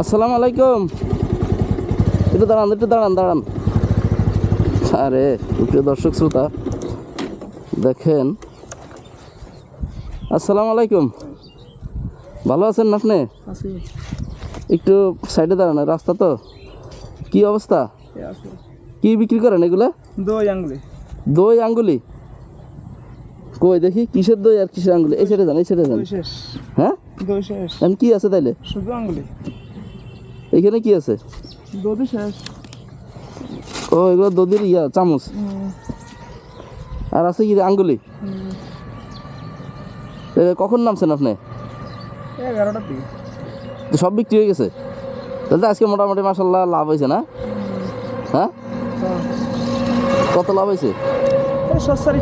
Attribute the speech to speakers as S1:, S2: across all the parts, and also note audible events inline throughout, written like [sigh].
S1: আসসালামু আলাইকুম। একটু দাঁড়ান একটু দাঁড়ান দাঁড়ান। আরে প্রিয় দর্শক শ্রোতা দেখেন। আসসালামু আলাইকুম। ভালো আছেন না আপনি? একটু সাইডে দাঁড়ান রাস্তা তো। কি অবস্থা? কি বিক্রি করেন এগুলা?
S2: দই আঙ্গুলি।
S1: দই আঙ্গুলি? কই দেখি কিসের দই আর কিসের আঙ্গুলি এই সাইডে যান এই
S2: দই শেষ।
S1: হ্যাঁ?
S2: দই শেষ।
S1: এখন কি আছে তাইলে?
S2: শুধু আঙ্গুলি
S1: এখানে কি আছে?
S2: দই শেষ।
S1: ও এগুলো দধির ইয়া চামচ। আর আছে কি আঙ্গুলি কখন নামছেন আপনি?
S2: এগারোটার দিকে।
S1: সব বিক্রি হয়ে গেছে? তাহলে আজকে মোটামুটি মাসাল্লাহ লাভ হয়েছে না? হ্যাঁ। কত লাভ হয়েছে?
S2: সস্তার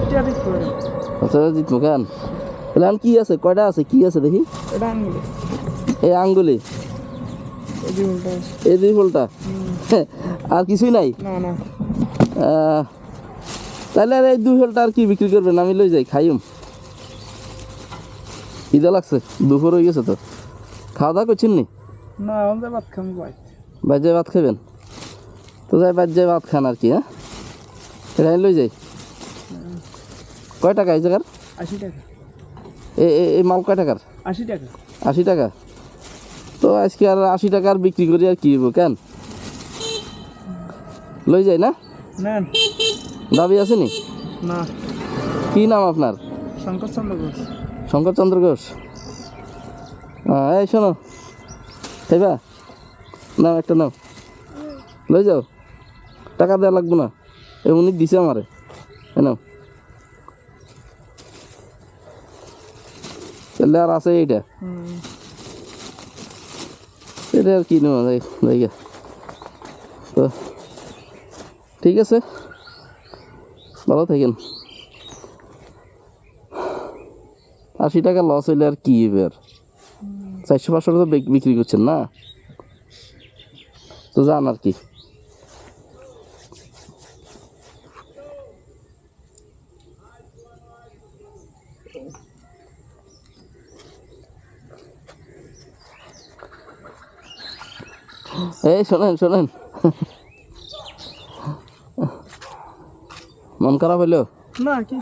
S1: আচ্ছা কেন? কি আছে? কয়টা আছে? কি আছে দেখি?
S2: এটা আঙ্গুলি।
S1: এই আঙ্গুলি।
S2: এই
S1: দুই ফুলটা [laughs] আর কিছুই নাই?
S2: না না।
S1: তাহলে আর এই দুই ফুলটা আর কি বিক্রি করবেন? আমি লই যাই খাইম। খিদা লাগছে দুপুর হয়ে গেছে তো। খাওয়া দাওয়া করছেন নি?
S2: না আমাদের ভাত খাম পাই
S1: বাজ্যে ভাত খাবেন? তো যাই বাজ্যে ভাত খান আর কি হ্যাঁ? এটা লই যাই। কয় টাকা এই জায়গার?
S2: আশি টাকা।
S1: এই মাল কয় টাকার?
S2: আশি টাকা।
S1: আশি টাকা? তো আজকে আর আশি টাকার বিক্রি করি আর কি কেন? লই যাই না? দাবি আছে নি?
S2: না।
S1: কি নাম আপনার?
S2: শঙ্কর চন্দ্র ঘোষ।
S1: শঙ্করচন্দ্র ঘোষ। হ্যাঁ এই শোনো। খাইবা নাও একটা নাও। লই যাও। টাকা দেওয়া লাগবো না। এমনি দিছে আমারে। নাও। তাহলে আর আছে এইটা। এটা আর কি জায়গা। তো, ঠিক আছে। ভালো থাকেন। আশি টাকা লস হইলে আর কি এবার চারশো পাঁচশো বিক- বিক্রি করছেন না? তো যান আর কি। এই শোনেন শোনেন। মন খারাপ হইল?
S2: না কি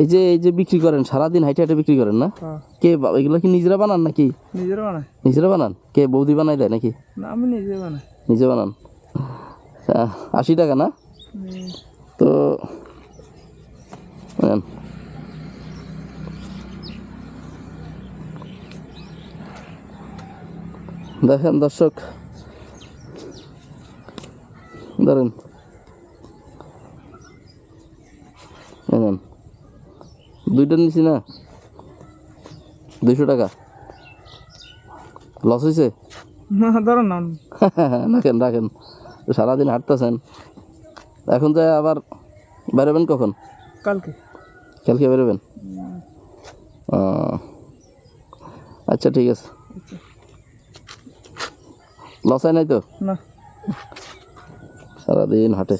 S1: এই যে এই যে বিক্রি করেন সারাদিন হাইটে হাইটে বিক্রি করেন না?
S2: হ্যাঁ।
S1: কে এগুলো কি নিজেরা বানান নাকি?
S2: নিজের বানায়।
S1: নিজেরা বানান? কে বৌদি বানাই দেয় নাকি?
S2: না আমি নিজে বানাই।
S1: নিজে বানান? আশি টাকা না? তো দেখেন দর্শক ধরেন দুইটা নিছি না? দুইশো টাকা। লস হয়েছে
S2: না ধরো না [laughs]
S1: রাখেন রাখেন। সারাদিন হাঁটতেছেন। এখন যায় আবার বেরোবেন কখন?
S2: কালকে।
S1: কালকে বেরোবেন? আচ্ছা ঠিক আছে। লস হয় নাই তো?
S2: না।
S1: সারাদিন হাঁটে।